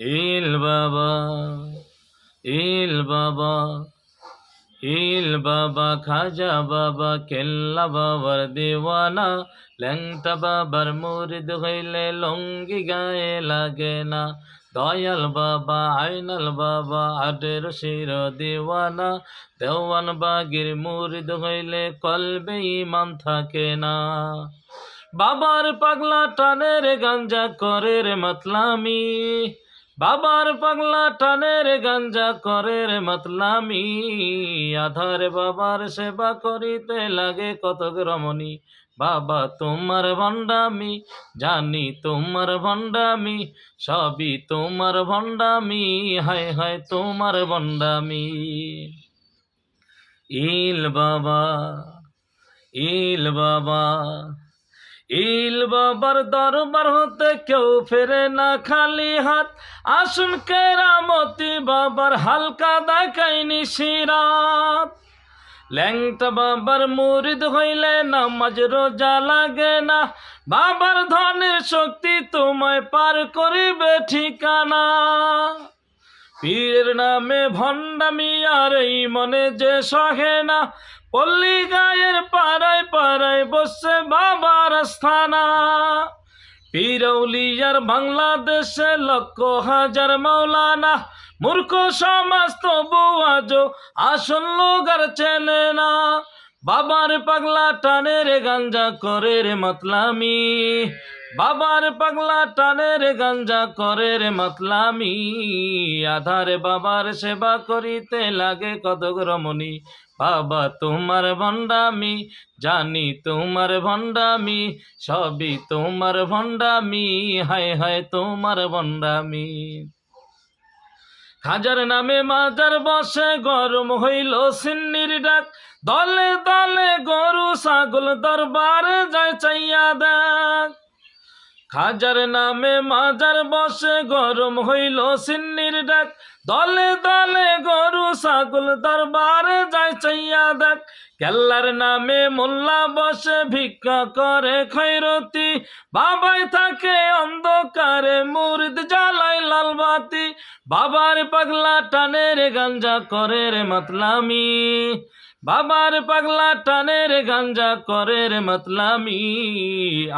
ইল বাবা ইল বাবা ইল বাবা, খাজা বাবা, কেল্লা বাবার দেওয়ানা ল্যাংটা বাবার মুরিদ হইলে লঙ্গি গায়ে লাগে না। দয়াল বাবা, আইনাল বাবা, আটের শির দেওয়ানা, দেওয়ান বাগির মুরিদ হইলে কলবে ইমান থাকে না। বাবার পাগলা টানের গাঞ্জা করে রে মতলামি বাবার পাগলা টানের গাঞ্জা করে রে মতলামি। আধার বাবার সেবা করিতে লাগে কত রমণী। বাবা তোমার ভণ্ডামি, জানি তোমার ভণ্ডামি, সবই তোমার ভণ্ডামি, হায় হায় তোমার ভণ্ডামি। ইল বাবা ইল বাবা ইল বাবার দরবার হতে কেউ ফেরে না খালি হাত। আসুন কেরামতি বাবার হালকা দেখাইনি সিরাত ল্যাংটা বাবার মুরিদ হইলে নামাজ রোজা লাগে না। বাবার ধনের শক্তি তোমায় পার করিবে ঠিকানা। পীরের নামে ভণ্ডামি, আর এই মনে যে সহে না, পল্লী গায়ের পাড়ায় পাড়ায় বসে বাবার স্থানা পীরৌলিয়ার বাংলাদেশে লক্ষ হাজার মৌলানা মূর্খ সমাজ তবু আজও আসল লোক আর চেনে না। বাবার পাগলা টানে রে গাঞ্জা করে রে মতলামি। বাবার পাগলা টানে রে গাঞ্জা করে রে মতলামি। আধারে বাবার সেবা করিতে লাগে কত রমণী। বাবা তোমার ভণ্ডামি, জানি তোমার ভণ্ডামি, সবই তোমার ভণ্ডামি, হায় হায় তোমার ভণ্ডামি। খাজার নামে মাজার বসে গরম হইল সিন্নির ডাক। দলে দলে গরু, ছাগল দরবারে যায় চাইয়া দেখ। খাজার নামে মাজার বসে, গরম হইল সিন্নির ডাক। দলে দলে গরু, ছাগল দরবারে যায় চাইয়া দেখ কেল্লার নামে মোল্লা বসে, ভিক্ষা করে খৈরতি। বাবাই থাকে অন্ধকারে, মুরিদ জ্বালাই লালবাতি। বাবার পাগলা টানে রে, গাঞ্জা করে রে মতলামি। বাবার পাগলা টানের গাঞ্জা করের মতলামি।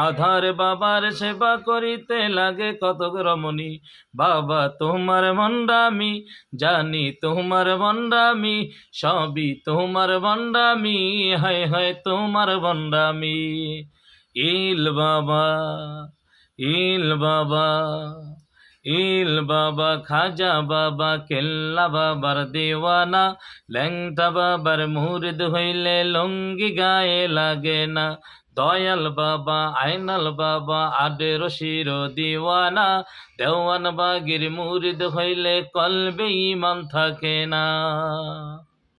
আধার বাবার সেবা করিতে লাগে কত রমণী। বাবা তোমার ভণ্ডামি জানি তোমার ভণ্ডামি সবই তোমার ভণ্ডামি হায় হায় তোমার ভণ্ডামি ইল বাবা ইল বাবা। ইল বাবা খাজা বাবা কেল্লা বাবার দেওয়ানা, ল্যাংটা বাবার মুহূর্ত হইলে লঙ্গি গায়ে লাগে না। দয়াল বাবা, আইনাল বাবা আডে রশির দিওয়ানা, দেওয়ান বাগির মুরিদ হইলে কলবে ইমান থাকে না।